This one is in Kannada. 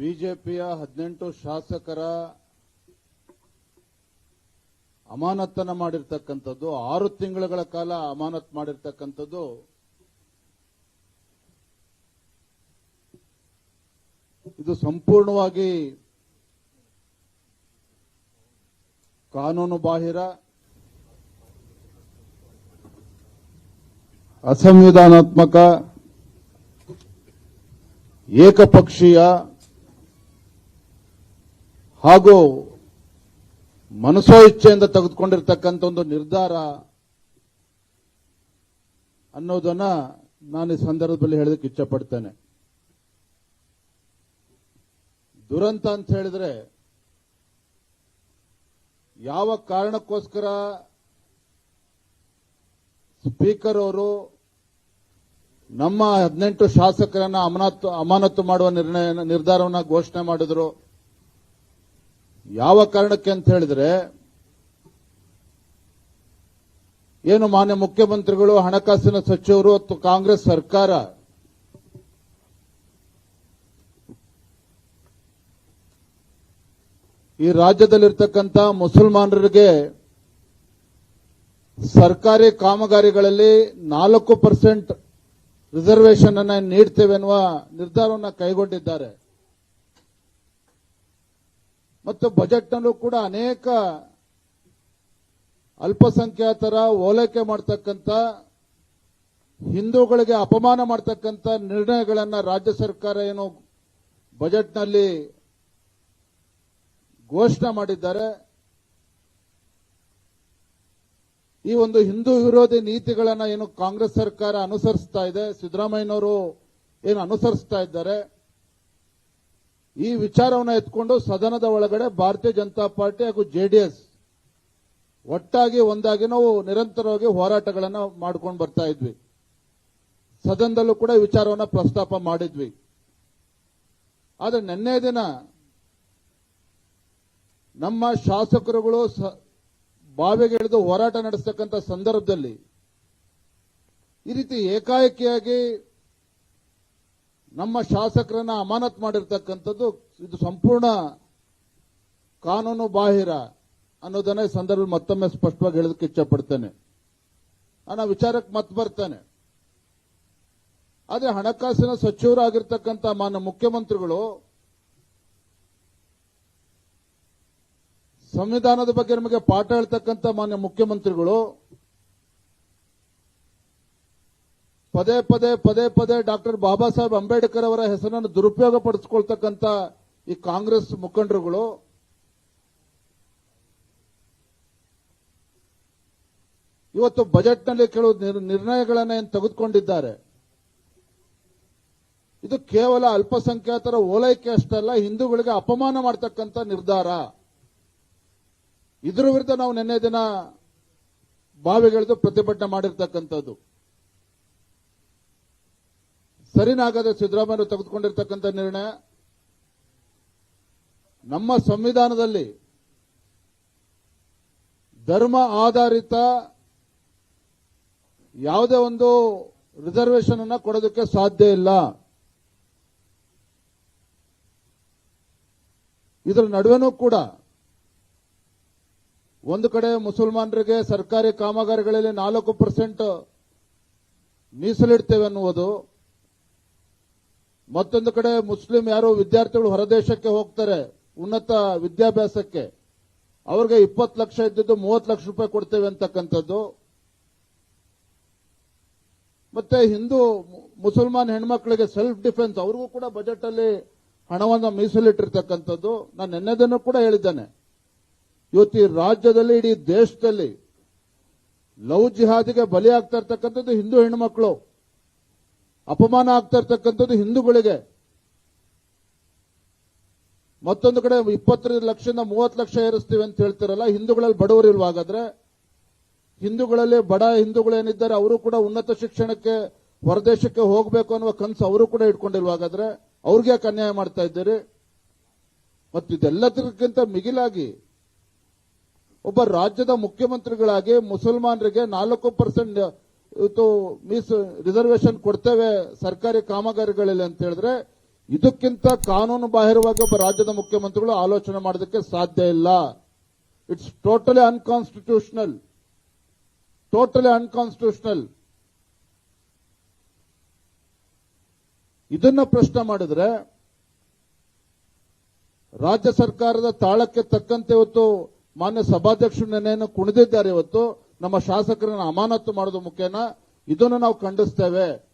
ಬಿಜೆಪಿಯ ಹದಿನೆಂಟು ಶಾಸಕರ ಅಮಾನತನ ಮಾಡಿರ್ತಕ್ಕಂಥದ್ದು, ಆರು ತಿಂಗಳ ಕಾಲ ಅಮಾನತ್ ಮಾಡಿರ್ತಕ್ಕಂಥದ್ದು, ಇದು ಸಂಪೂರ್ಣವಾಗಿ ಕಾನೂನು ಬಾಹಿರ, ಅಸಂವಿಧಾನಾತ್ಮಕ, ಏಕಪಕ್ಷೀಯ ಹಾಗೂ ಮನಸೋ ಇಚ್ಛೆಯಿಂದ ತೆಗೆದುಕೊಂಡಿರ್ತಕ್ಕಂಥ ಒಂದು ನಿರ್ಧಾರ ಅನ್ನೋದನ್ನ ನಾನು ಈ ಸಂದರ್ಭದಲ್ಲಿ ಹೇಳೋದಕ್ಕೆ ಇಚ್ಛಪಡ್ತೇನೆ. ದುರಂತ ಅಂತ ಹೇಳಿದ್ರೆ ಯಾವ ಕಾರಣಕ್ಕೋಸ್ಕರ ಸ್ಪೀಕರ್ ಅವರು ನಮ್ಮ ಹದಿನೆಂಟು ಶಾಸಕರನ್ನ ಅಮಾನತು ಅಮಾನತು ಮಾಡುವ ನಿರ್ಣಯ ನಿರ್ಧಾರವನ್ನ ಘೋಷಣೆ ಮಾಡಿದ್ರು ಯಾವ ಕಾರಣಕ್ಕೆ ಅಂತ ಹೇಳಿದ್ರೆ, ಏನು ಮಾನ್ಯ ಮುಖ್ಯಮಂತ್ರಿಗಳು, ಹಣಕಾಸಿನ ಸಚಿವರು ಮತ್ತು ಕಾಂಗ್ರೆಸ್ ಸರ್ಕಾರ ಈ ರಾಜ್ಯದಲ್ಲಿರ್ತಕ್ಕಂಥ ಮುಸಲ್ಮಾನರಿಗೆ ಸರ್ಕಾರಿ ಕಾಮಗಾರಿಗಳಲ್ಲಿ ನಾಲ್ಕು ಪರ್ಸೆಂಟ್ ರಿಸರ್ವೇಷನ್ ಅನ್ನು ನೀಡ್ತೇವೆ ಎನ್ನುವ ನಿರ್ಧಾರವನ್ನು ಕೈಗೊಂಡಿದ್ದಾರೆ. ಮತ್ತು ಬಜೆಟ್ನಲ್ಲೂ ಕೂಡ ಅನೇಕ ಅಲ್ಪಸಂಖ್ಯಾತರ ಓಲೈಕೆ ಮಾಡತಕ್ಕಂಥ, ಹಿಂದೂಗಳಿಗೆ ಅಪಮಾನ ಮಾಡತಕ್ಕಂಥ ನಿರ್ಣಯಗಳನ್ನು ರಾಜ್ಯ ಸರ್ಕಾರ ಏನು ಬಜೆಟ್ನಲ್ಲಿ ಘೋಷಣೆ ಮಾಡಿದ್ದಾರೆ. ಈ ಒಂದು ಹಿಂದೂ ವಿರೋಧಿ ನೀತಿಗಳನ್ನು ಏನು ಕಾಂಗ್ರೆಸ್ ಸರ್ಕಾರ ಅನುಸರಿಸ್ತಾ ಇದೆ, ಸಿದ್ದರಾಮಯ್ಯನವರು ಏನು ಅನುಸರಿಸ್ತಾ ಇದ್ದಾರೆ ಈ ವಿಚಾರವನ್ನು ಎತ್ಕೊಂಡು ಸದನದ ಒಳಗಡೆ ಭಾರತೀಯ ಜನತಾ ಪಾರ್ಟಿ ಹಾಗೂ ಜೆಡಿಎಸ್ ಒಟ್ಟಾಗಿ ಒಂದಾಗಿ ನಾವು ನಿರಂತರವಾಗಿ ಹೋರಾಟಗಳನ್ನು ಮಾಡ್ಕೊಂಡು ಬರ್ತಾ ಇದ್ವಿ. ಸದನದಲ್ಲೂ ಕೂಡ ವಿಚಾರವನ್ನು ಪ್ರಸ್ತಾಪ ಮಾಡಿದ್ವಿ. ಆದರೆ ನಿನ್ನೆ ದಿನ ನಮ್ಮ ಶಾಸಕರುಗಳು ಬಾವಿಗೆ ಇಳಿದು ಹೋರಾಟ ನಡೆಸ್ತಕ್ಕಂಥ ಸಂದರ್ಭದಲ್ಲಿ ಈ ರೀತಿ ಏಕಾಏಕಿಯಾಗಿ ನಮ್ಮ ಶಾಸಕರನ್ನ ಅಮಾನತ್ ಮಾಡಿರ್ತಕ್ಕಂಥದ್ದು ಇದು ಸಂಪೂರ್ಣ ಕಾನೂನು ಬಾಹಿರ ಅನ್ನೋದನ್ನ ಈ ಸಂದರ್ಭದಲ್ಲಿ ಮತ್ತೊಮ್ಮೆ ಸ್ಪಷ್ಟವಾಗಿ ಹೇಳೋದಕ್ಕೆ ಇಚ್ಛಪಡ್ತೇನೆ. ನಾನು ಆ ವಿಚಾರಕ್ಕೆ ಮತ್ತೆ ಬರ್ತೇನೆ. ಆದರೆ ಹಣಕಾಸಿನ ಸಚಿವರಾಗಿರ್ತಕ್ಕಂಥ ಮಾನ್ಯ ಮುಖ್ಯಮಂತ್ರಿಗಳು ಸಂವಿಧಾನದ ಬಗ್ಗೆ ನಮಗೆ ಪಾಠ ಹೇಳ್ತಕ್ಕಂಥ ಮಾನ್ಯ ಮುಖ್ಯಮಂತ್ರಿಗಳು ಪದೇ ಪದೇ ಪದೇ ಪದೇ ಡಾಕ್ಟರ್ ಬಾಬಾ ಸಾಹೇಬ್ ಅಂಬೇಡ್ಕರ್ ಅವರ ಹೆಸರನ್ನು ದುರುಪಯೋಗ ಪಡಿಸ್ಕೊಳ್ತಕ್ಕಂಥ ಈ ಕಾಂಗ್ರೆಸ್ ಮುಖಂಡರುಗಳು ಇವತ್ತು ಬಜೆಟ್ನಲ್ಲಿ ಕೆಲವು ನಿರ್- ನಿರ್ಣಯಗಳನ್ನು ಏನು ತೆಗೆದುಕೊಂಡಿದ್ದಾರೆ. ಇದು ಕೇವಲ ಅಲ್ಪಸಂಖ್ಯಾತರ ಓಲೈಕೆ ಅಷ್ಟಲ್ಲ ಹಿಂದೂಗಳಿಗೆ ಅಪಮಾನ ಮಾಡತಕ್ಕಂಥ ನಿರ್ಧಾರ. ಇದರ ವಿರುದ್ಧ ನಾವು ನಿನ್ನೆ ದಿನ ಬಾವಿಗೆಳೆದು ಪ್ರತಿಭಟನೆ ಮಾಡಿರ್ತಕ್ಕಂಥದ್ದು. ಸರಿನಾಗದೆ ಸಿದ್ದರಾಮಯ್ಯ ತೆಗೆದುಕೊಂಡಿರ್ತಕ್ಕಂಥ ನಿರ್ಣಯ, ನಮ್ಮ ಸಂವಿಧಾನದಲ್ಲಿ ಧರ್ಮ ಆಧಾರಿತ ಯಾವುದೇ ಒಂದು ರಿಸರ್ವೇಷನ್ ಅನ್ನ ಕೊಡೋದಕ್ಕೆ ಸಾಧ್ಯ ಇಲ್ಲ. ಇದರ ನಡುವೆನೂ ಕೂಡ ಒಂದು ಕಡೆ ಮುಸಲ್ಮಾನರಿಗೆ ಸರ್ಕಾರಿ ಕಾಮಗಾರಿಗಳಲ್ಲಿ ನಾಲ್ಕು ಪರ್ಸೆಂಟ್ ಮೀಸಲಿಡ್ತೇವೆ ಅನ್ನುವುದು ಮತ್ತೊಂದು ಕಡೆ ಮುಸ್ಲಿಂ ಯಾರು ವಿದ್ಯಾರ್ಥಿಗಳು ಹೊರದೇಶಕ್ಕೆ ಹೋಗ್ತಾರೆ, ಉನ್ನತ ವಿದ್ಯಾಭ್ಯಾಸಕ್ಕೆ. ಅವ್ರಿಗೆ ಇಪ್ಪತ್ತು ಲಕ್ಷ ಇದ್ದಿದ್ದು ಮೂವತ್ತು ಲಕ್ಷ ರೂಪಾಯಿ ಕೊಡ್ತೇವೆ ಅಂತಕ್ಕಂಥದ್ದು. ಮತ್ತೆ ಹಿಂದೂ ಮುಸಲ್ಮಾನ್ ಹೆಣ್ಮಕ್ಳಿಗೆ ಸೆಲ್ಫ್ ಡಿಫೆನ್ಸ್ ಅವ್ರಿಗೂ ಕೂಡ ಬಜೆಟ್ ಅಲ್ಲಿ ಹಣವನ್ನು ಮೀಸಲಿಟ್ಟಿರ್ತಕ್ಕಂಥದ್ದು. ನಾನು ನಿನ್ನೆದನ್ನು ಕೂಡ ಹೇಳಿದ್ದೇನೆ. ಇವತ್ತು ರಾಜ್ಯದಲ್ಲಿ, ಇಡೀ ದೇಶದಲ್ಲಿ ಲವ್ ಜಿಹಾದಿಗೆ ಬಲಿಯಾಗ್ತಾ ಇರ್ತಕ್ಕಂಥದ್ದು ಹಿಂದೂ ಹೆಣ್ಮಕ್ಳು. ಅಪಮಾನ ಆಗ್ತಾ ಇರ್ತಕ್ಕಂಥದ್ದು ಹಿಂದೂಗಳಿಗೆ ಮತ್ತೊಂದು ಕಡೆ ಇಪ್ಪತ್ತೈದು ಲಕ್ಷದಿಂದ ಮೂವತ್ತು ಲಕ್ಷ ಏರಿಸ್ತೀವಿ ಅಂತ ಹೇಳ್ತಿರಲ್ಲ, ಹಿಂದೂಗಳಲ್ಲಿ ಬಡವರು ಇಲ್ವಾ ಹಾಗಾದ್ರೆ ಹಿಂದೂಗಳಲ್ಲಿ ಬಡ ಹಿಂದೂಗಳೇನಿದ್ದಾರೆ ಅವರು ಕೂಡ ಉನ್ನತ ಶಿಕ್ಷಣಕ್ಕೆ, ಹೊರದೇಶಕ್ಕೆ ಹೋಗಬೇಕು ಅನ್ನುವ ಕನಸು ಅವರು ಕೂಡ ಇಟ್ಕೊಂಡಿಲ್ವಾಗಾದ್ರೆ? ಅವ್ರಿಗೆ ಯಾಕೆ ಅನ್ಯಾಯ ಮಾಡ್ತಾ ಇದ್ದೀರಿ? ಮತ್ತು ಇದೆಲ್ಲದಕ್ಕಿಂತ ಮಿಗಿಲಾಗಿ ಒಬ್ಬ ರಾಜ್ಯದ ಮುಖ್ಯಮಂತ್ರಿಗಳಾಗಿ ಮುಸಲ್ಮಾನರಿಗೆ ನಾಲ್ಕು ಪರ್ಸೆಂಟ್ ಇವತ್ತು ಮೀಸ್ ರಿಸರ್ವೇಶನ್ ಕೊಡ್ತೇವೆ ಸರ್ಕಾರಿ ಕಾಮಗಾರಿಗಳಲ್ಲಿ ಅಂತ ಹೇಳಿದ್ರೆ, ಇದಕ್ಕಿಂತ ಕಾನೂನು ಬಾಹಿರವಾಗಿ ಒಬ್ಬ ರಾಜ್ಯದ ಮುಖ್ಯಮಂತ್ರಿಗಳು ಆಲೋಚನೆ ಮಾಡೋದಕ್ಕೆ ಸಾಧ್ಯ ಇಲ್ಲ. It's totally unconstitutional totally unconstitutional ಇದನ್ನ ಪ್ರಶ್ನೆ ಮಾಡಿದ್ರೆ, ರಾಜ್ಯ ಸರ್ಕಾರದ ತಾಳಕ್ಕೆ ತಕ್ಕಂತೆ ಇವತ್ತು ಮಾನ್ಯ ಸಭಾಧ್ಯಕ್ಷರು ನೆನೆಯನ್ನು ಕುಣಿದಿದ್ದಾರೆ ಇವತ್ತು. ನಮ್ಮ ಶಾಸಕರನ್ನ ಅಮಾನತು ಮಾಡೋದು ಮುಖ್ಯನ ಇದನ್ನು ನಾವು ಖಂಡಿಸ್ತೇವೆ.